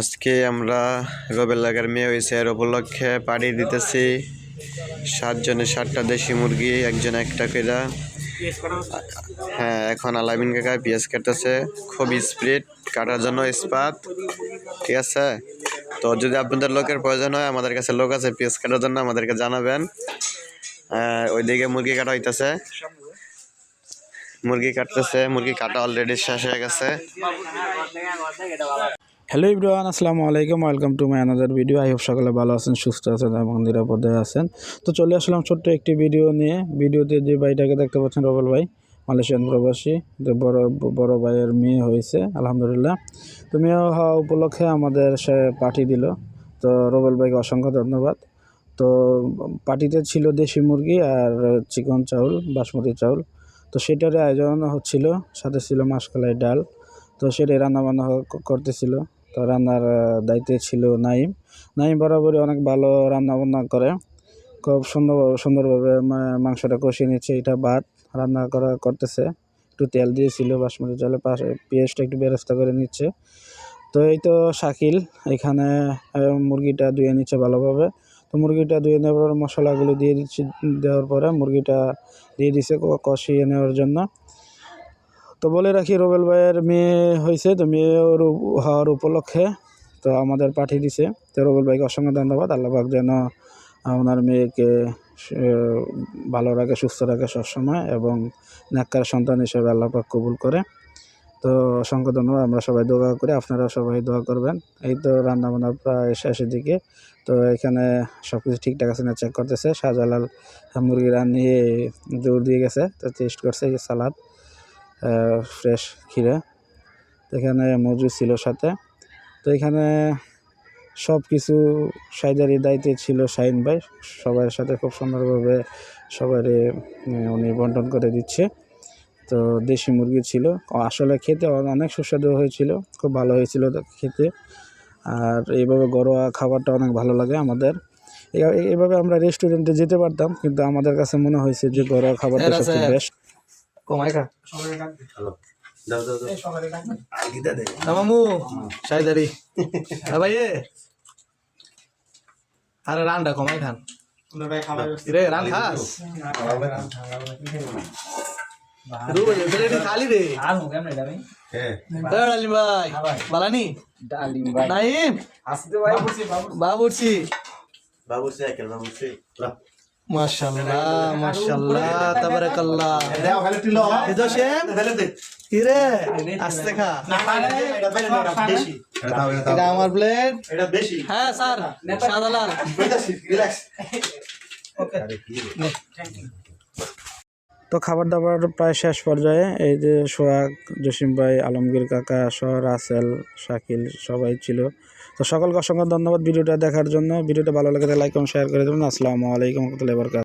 আজকে আমরা রবেল লাগার মেয়ে হয়েছে এর উপলক্ষে পাড়ি দিতেছি সাতজনে, সাতটা দেশি মুরগি, একজন একটা করে হ্যাঁ এখন আলামিন কাকা পেঁয়াজ কাটতেছে খুব স্পিড কাটার জন্য ইস্পাত, ঠিক আছে? তো যদি আপনাদের লোকের প্রয়োজন হয়, আমাদের কাছে লোক আছে, পেঁয়াজ কাটার জন্য আমাদেরকে জানাবেন। ওইদিকে মুরগি কাটা হইতেছে। মুরগি কাটতেছে, মুরগি কাটা অলরেডি শেষ হয়ে গেছে। হ্যালো ইব্রাহান আসসালামু আলাইকুম welcome to my another video I hope সকলে ভালো আছেন, সুস্থ আছেন এবং নিরাপদে আছেন। তো চলে আসলাম ছোট্ট একটি ভিডিও নিয়ে। ভিডিওতে যে ভাইটাকে দেখতে পাচ্ছেন, রবল ভাই, মালয়েশিয়ান প্রবাসী তো বড় বড় ভাইয়ের মেয়ে হয়েছে, আলহামদুলিল্লাহ। তো মেয়ে হওয়া উপলক্ষে আমাদের সে পাঠিয়ে দিল। তো রবল ভাইকে অসংখ্য ধন্যবাদ। তো পার্টিতে ছিল দেশি মুরগি আর চিকন চাউল, বাসমতি চাউল। তো সেটার আয়োজন হচ্ছিল, সাথে ছিল মাসকালাই ডাল। তো সেটাই রান্নাবান্না করতেছিল। তো রান্নার দায়িত্বে ছিল নাইম নাইম বরাবরই অনেক ভালো রান্না বান্না করে। খুব সুন্দর, সুন্দরভাবে মাংসটা কষিয়ে নিচ্ছে, এটা ভাত রান্না করা করতেছে। একটু তেল দিয়েছিল, বাসমতি চালের পাশে, পেঁয়াজটা একটু বেরেস্তা করে নিচ্ছে। তো এই তো শাকিল, এখানে মুরগিটা ধুয়ে নিচ্ছে ভালোভাবে। তো মুরগিটা ধুয়ে নেওয়ার পর মশলাগুলো দিয়ে দিচ্ছি, দেওয়ার পরে মুরগিটা দিয়ে দিছে কষিয়ে নেওয়ার জন্য। তো বলে রাখি, রবেল ভাইয়ের মেয়ে হয়েছে তো মেয়ে হওয়ার উপলক্ষে তো আমাদের পাঠিয়ে দিছে। তো রবেল ভাইকে অসংখ্য ধন্যবাদ। আল্লাহ পাক যেন ওনার মেয়েকে ভালো রাখে, সুস্থ রাখে সবসময় এবং নাক্কার সন্তান হিসেবে আল্লাহ পাক কবুল করে। তো অসংখ্য ধন্যবাদ। আমরা সবাই দোয়া করি, আপনারা সবাই দোয়া করবেন। এই তো রান্না বান্না প্রায় শেষের দিকে। তো এখানে সব কিছু ঠিকঠাক আছে না চেক করতেছে? শাহজালাল মুরগি রান্নিয়ে দৌড় দিয়ে গেছে। তো টেস্ট করছে সালাদ। ফ্রেশ ক্ষীরা। তো এখানে মজুদ ছিল সাথে। তো এখানে সব কিছু সাইদারি দায়িত্বে ছিল শাহিন ভাই। সবার সাথে খুব সুন্দরভাবে সবারই উনি বন্টন করে দিচ্ছে। তো দেশি মুরগি ছিল। আসলে খেতে অনেক সুস্বাদু হয়েছিল। খুব ভালো হয়েছিল খেতে। আর এইভাবে ঘরোয়া খাবারটা অনেক ভালো লাগে আমাদের। এ- এ- এইভাবে আমরা রেস্টুরেন্টে যেতে পারতাম কিন্তু আমাদের কাছে মনে হয়েছে যে ঘরোয়া খাবারটা সবচেয়ে বেস্ট কমাই খা। মামু। সাইদারি ভাই এ আরে রানটা কমাই খান। রে রান খাস? খালি রে। ডালিম ভাই। বালানি। নাইম। বাবুর্চি। মাশাআল্লাহ মাশাআল্লাহ তাবারাকাল্লাহ এদো শেম কিরে আস্তে খা এটা আমার প্লেট হ্যাঁ স্যার শাহজালাল তো খাবার দাবার প্রায় শেষ পর্যায়ে এই যে সোহাগ, জসিম ভাই, আলমগীর কাকা, সহ রাসেল, শাকিল সবাই ছিল। তো সকলকে অসংখ্য ধন্যবাদ ভিডিওটা দেখার জন্য। ভিডিওটা ভালো লাগে লাইক এবং শেয়ার করে দেবেন। আসসালামু আলাইকুম রহমতুল্লাহ বরকাত